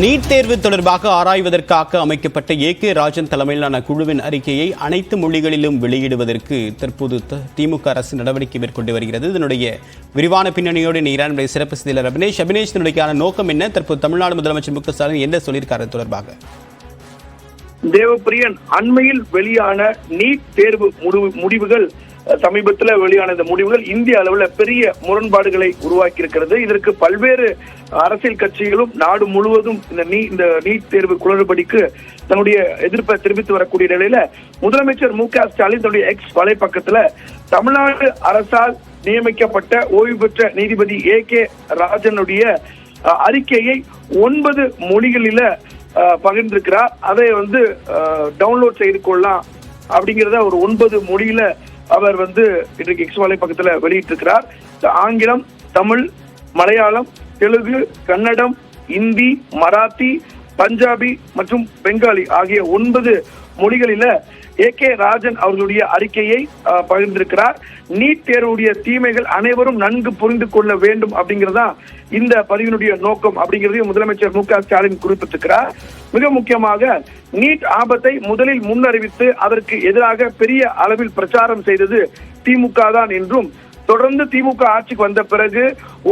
NEET தேர்வு தொடர்பாக ஆராய்வதற்காக அமைக்கப்பட்ட ஏ கே ராஜன் தலைமையிலான குழுவின் அறிக்கையை அனைத்து மொழிகளிலும் வெளியிடுவதற்கு தற்போது திமுக அரசு நடவடிக்கை மேற்கொண்டு வருகிறது. இதனுடைய விரிவான பின்னணியோடு நீரான் சிறப்பு செய்தியாளர் அபினேஷ். அபினேஷ் இதனுடையான நோக்கம் என்ன? தற்போது தமிழ்நாடு முதலமைச்சர் மு க ஸ்டாலின் என்ன சொல்லியிருக்காரு தொடர்பாக? தேவப்பிரியன் அண்மையில் வெளியான நீட் தேர்வு முடிவு- முடிவுகள் சமீபத்தில் வெளியான இந்த முடிவுகள் இந்திய அளவில் பெரிய முரண்பாடுகளை உருவாக்கி இருக்கிறது இதற்கு பல்வேறு அரசியல் கட்சிகளும் நாடு முழுவதும் இந்த நீ இந்த நீட் தேர்வு குளறுபடிக்கு தன்னுடைய எதிர்ப்பை தெரிவித்து வரக்கூடிய நிலையில முதலமைச்சர் மு க ஸ்டாலின் தன்னுடைய எக்ஸ் வலைப்பக்கத்துல தமிழ்நாடு அரசால் நியமிக்கப்பட்ட ஓய்வு பெற்ற நீதிபதி ஏ கே ராஜனுடைய அறிக்கையை ஒன்பது மொழிகளில பகிர்ந்திருக்கிறார். அதை வந்து டவுன்லோட் செய்து கொள்ளலாம் அப்படிங்கிறத ஒரு ஒன்பது மொழியில அவர் வந்து இன்றைக்கு எக்ஸ்வாலை வலைப்பக்கத்துல வெளியிட்டிருக்கிறார். ஆங்கிலம் தமிழ் மலையாளம் தெலுங்கு கன்னடம் இந்தி மராத்தி பஞ்சாபி மற்றும் பெங்காலி ஆகிய ஒன்பது மொழிகளில ஏ கே ராஜன் அவர்களுடைய அறிக்கையை பகிர்ந்திருக்கிறார். நீட் தேர்வுடைய தீமைகள் அனைவரும் நன்கு புரிந்து கொள்ள வேண்டும் அப்படிங்கிறதா இந்த பதிவினுடைய நோக்கம் அப்படிங்கிறதையும் முதலமைச்சர் மு க ஸ்டாலின் குறிப்பிட்டிருக்கிறார். மிக முக்கியமாக நீட் ஆபத்தை முதலில் முன்னறிவித்து அதற்கு எதிராக பெரிய அளவில் பிரச்சாரம் செய்தது திமுக தான் என்றும் தொடர்ந்து திமுக ஆட்சிக்கு வந்த பிறகு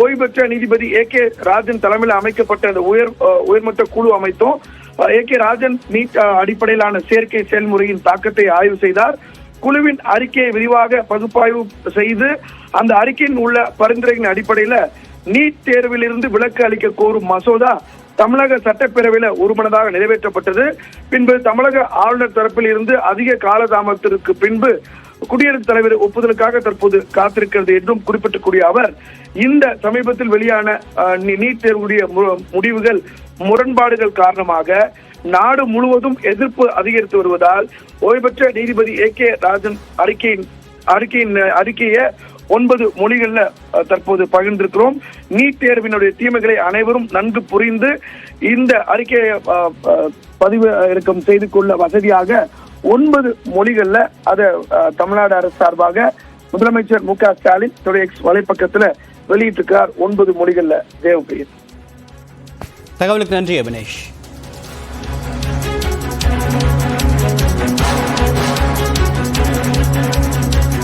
ஓய்வு பெற்ற நீதிபதி ஏ கே ராஜன் தலைமையில் அமைக்கப்பட்ட அந்த உயர் உயர்மட்ட குழு அமைத்தோம் ஏ கே ராஜன் நீட் அடிப்படையிலான சேர்க்கை செயல்முறையின் தாக்கத்தை ஆய்வு செய்தார். குழுவின் அறிக்கையை விரிவாக பகுப்பாய்வு செய்து அந்த அறிக்கையின் உள்ள பரிந்துரைகளின் அடிப்படையில நீட் தேர்விலிருந்து விலக்கு அளிக்க கோரும் மசோதா தமிழக சட்டப்பேரவையில ஒருமனதாக நிறைவேற்றப்பட்டது. பின்பு தமிழக ஆளுநர் தரப்பில் இருந்து அதிக காலதாமதத்திற்கு பின்பு குடியரசுத் தலைவர் ஒப்புதலுக்காக தற்போது காத்திருக்கிறது என்றும் குறிப்பிட்டக்கூடிய அவர் இந்த சமீபத்தில் வெளியான நீட் தேர்வுடைய மு- முடிவுகள் முரண்பாடுகள் காரணமாக நாடு முழுவதும் எதிர்ப்பு அதிகரித்து வருவதால் ஓய்வு பெற்ற நீதிபதி ஏ கே ராஜன் அறிக்கையின் அறிக்கையின் அறிக்கையை ஒன்பது மொழிகள்ல தற்போது பகிர்ந்திருக்கிறோம். நீட் தேர்வினுடைய தீமைகளை அனைவரும் நன்கு புரிந்து இந்த அறிக்கையை பதிவு இறக்கம் செய்து கொள்ள வசதியாக ஒன்பது மொழிகள்ல அதை அஹ், தமிழ்நாடு அரசு சார்பாக முதலமைச்சர் மு க ஸ்டாலின் தன்னுடைய எக்ஸ் வலைப்பக்கத்துல வெளியிட்டிருக்கிறார். ஒன்பது மொழிகள்ல தேவப்பிரியன். தகவலுக்கு நன்றி அபினேஷ்.